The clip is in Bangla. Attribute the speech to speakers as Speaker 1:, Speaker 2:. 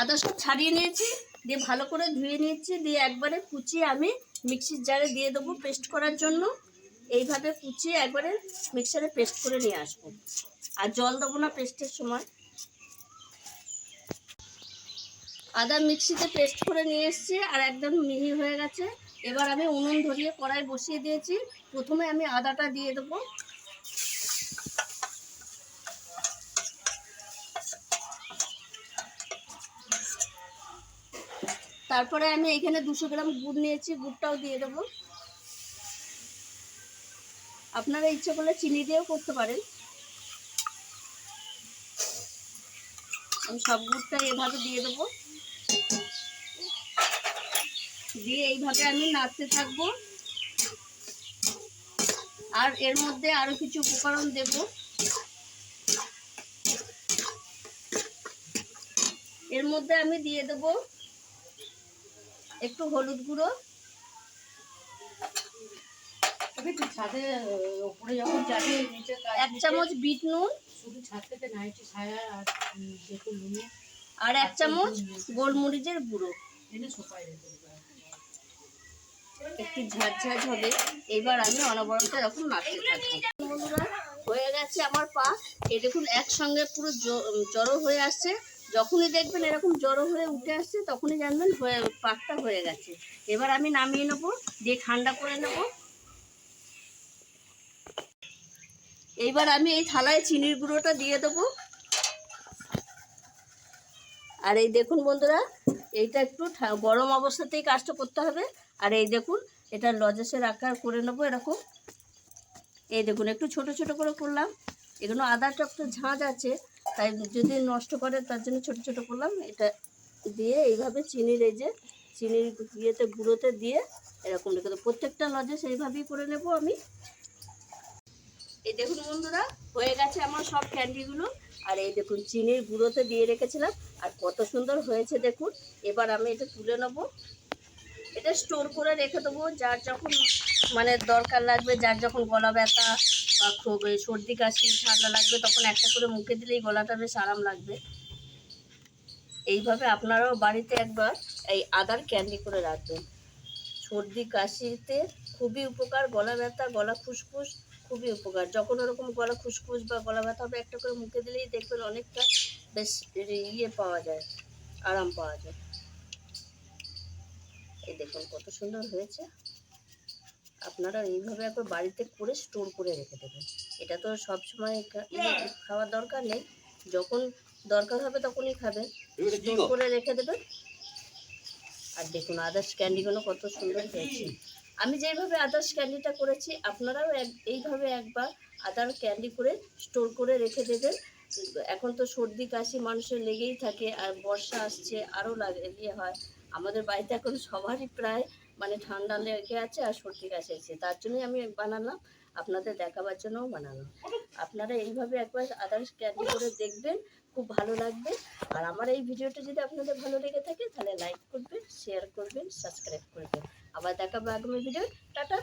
Speaker 1: আদা সব ছাড়িয়ে নিয়েছি, দিয়ে ভালো করে ধুয়ে নিয়েছি, দিয়ে একবারে কুচিয়ে আমি মিক্সির জারে দিয়ে দেবো পেস্ট করার জন্য। এইভাবে কুচিয়ে একবারে মিক্সারে পেস্ট করে নিয়ে আসব। আর জল দেবো না পেস্টের সময়। আদা মিক্সিতে পেস্ট করে নিয়ে এসেছি, আর একদম মিহি হয়ে গেছে। এবার আমি উনুন ধরিয়ে কড়াই বসিয়ে দিয়েছি। প্রথমে আমি আদাটা দিয়ে দেবো। তারপরে আমি এখানে দুশো গ্রাম গুড় নিয়েছি, গুড়টাও দিয়ে দেবো। আপনারা ইচ্ছে করলে চিনি দিয়েও করতে পারেন। আমি সব গুড়টা এভাবে দিয়ে দেবো। দিয়ে এইভাবে আমি নাড়তে থাকব। আর এর মধ্যে আরও কিছু উপকরণ দেব। এর মধ্যে আমি দিয়ে দেব একটু হলুদ গুঁড়ো।
Speaker 2: যখন
Speaker 1: এক চামচ বিট নুন।
Speaker 2: আর
Speaker 1: এক চামচ গোলমরিচের গুঁড়ো। একটু ঝাঁঝ হবে। এবার আমি অনবরত এরকম নাড়তে থাকব। বন্ধুরা হয়ে গেছে আমার পা। এ দেখুন একসঙ্গে পুরো জড়ো হয়ে আসছে। যখনই দেখবেন এরকম জড়ো হয়ে উঠে আসছে, তখনই জানবেন হয়ে, পাকটা হয়ে গেছে। এবার আমি নামিয়ে নেব, দিয়ে ঠান্ডা করে নেব। এইবার আমি এই থালায় চিনির গুঁড়োটা দিয়ে দেবো। আর এই দেখুন বন্ধুরা, এইটা একটু গরম অবস্থাতেই কাজটা করতে হবে। আর এই দেখুন, এটা লজেসের আকার করে নেব এরকম। এই দেখুন, একটু ছোট ছোট করে করলাম। এগুলো আদাটা একটু ঝাঁজ আছে তাই যদি নষ্ট করে, তার জন্য ছোট ছোট করলাম। এটা দিয়ে এইভাবে চিনির এই যে চিনির ইয়েতে, গুঁড়োতে দিয়ে এরকম রেখে দেবো। প্রত্যেকটা লজেস সেইভাবেই করে নেব আমি। এই দেখুন বন্ধুরা, হয়ে গেছে আমার সব ক্যান্ডিগুলো। আর এই দেখুন, চিনির গুঁড়োতে দিয়ে রেখেছিলাম। আর কত সুন্দর হয়েছে দেখুন। এবার আমি এটা তুলে নেব। এটা স্টোর করে রেখে দেবো। যার যখন মানে দরকার লাগবে, যার যখন গলা ব্যথা বা সর্দি, কাশি, ঠান্ডা লাগবে, তখন একটা করে মুখে দিলেই গলাটা বেশ আরাম লাগবে। এইভাবে আপনারাও বাড়িতে একবার এই আদার ক্যান্ডি করে রাখবেন। সর্দি, কাশিতে খুবই উপকার, গলা ব্যথা, গলা খুসখুস খুবই উপকার। যখন ওরকম গলা খুসখুস বা গলা ব্যথা হবে, একটা করে মুখে দিলেই দেখবেন অনেকটা বেশ ইয়ে পাওয়া যায়, আরাম পাওয়া যায়। দেখুন কত সুন্দর হয়েছে। আপনারা এইভাবে একবার বাড়িতে করে স্টোর করে রেখে দেবেন। এটা তো সব সময় খাওয়ার দরকার নেই। যখন দরকার হবে তখনই খাবেন। স্টোর করে রেখে দেবেন। আর দেখুন আদার্স ক্যান্ডিগুলো কত সুন্দর হয়েছে। আমি যেইভাবে আদার্স ক্যান্ডিটা করেছি আপনারাও এইভাবে একবার আদার ক্যান্ডি করে স্টোর করে রেখে দেবেন। এখন তো সর্দি কাশি মানুষের লেগেই থাকে। আর বর্ষা আসছে আরও লাগে ইয়ে হয়। আমাদের বাড়িতে এখন সবারই প্রায় মানে ঠান্ডা লেগে আছে আর সর্দি কাশি আছে। তার জন্যই আমি বানালাম, আপনাদের দেখাবার জন্যও বানালাম। আপনারা এইভাবে একবার আদার্স ক্যান্ডি করে দেখবেন, খুব ভালো লাগবে। আর আমার এই ভিডিওটা যদি আপনাদের ভালো লেগে থাকে, তাহলে লাইক করবেন শেয়ার করবেন সাবস্ক্রাইব করবেন। আবার দেখাবো আগামী ভিডিও টাটা!